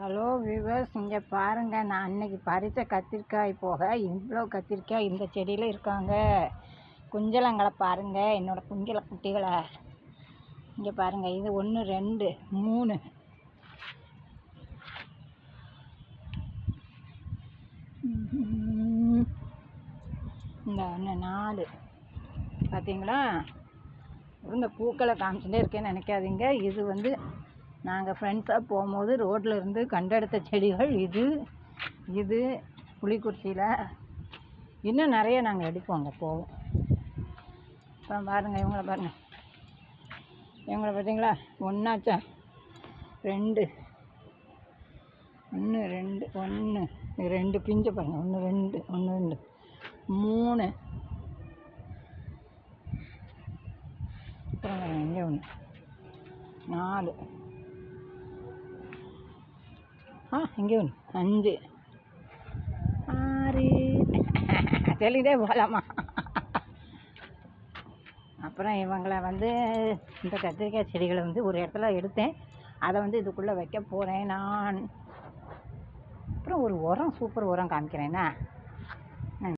Hello viewers இங்கே பாருங்கள் நான் அன்னைக்கு பறித்த கத்திரிக்காய் போக இவ்வளோ கத்திரிக்காய் இந்த செடியில் இருக்காங்க. குஞ்சலங்களை பாருங்கள் என்னோட குஞ்சல குட்டிகளை. இங்கே பாருங்கள் இது ஒன்று ரெண்டு மூணு. இந்த ஒன்று நாலு. பார்த்தீங்களா இந்த பூக்களை காமிச்சுட்டே இருக்கேன்னு நினைக்காதீங்க. இது வந்து நாங்கள் ஃப்ரெண்ட்ஸாக போகும்போது ரோட்டில் இருந்து கண்டெடுத்த செடிகள் இது இது புளிக்குறிச்சியில் இன்னும் நிறைய நாங்கள் எடுப்போம் அங்கே போவோம். அப்புறம் பாருங்கள் இவங்கள பாருங்கள் இவங்கள பார்த்தீங்களா? ஒன்றாச்சா ரெண்டு. ஒன்று ரெண்டு ஒன்று ரெண்டு பிஞ்சை பாருங்கள் ஒன்று ரெண்டு ஒன்று ரெண்டு. மூணு. அப்புறம் இங்கே ஒன்று நாலு. ஆ இங்கே ஒன்று அஞ்சு. ஆறு. சொல்லிட்டே போகலாமா அப்புறம் இவங்களை வந்து இந்த கத்திரிக்காய் செடிகளை வந்து ஒரு இடத்துல எடுத்தேன். அதை வந்து இதுக்குள்ளே வைக்க போகிறேன் நான். அப்புறம் ஒரு உரம் சூப்பர் உரம் காமிக்கிறேன்னா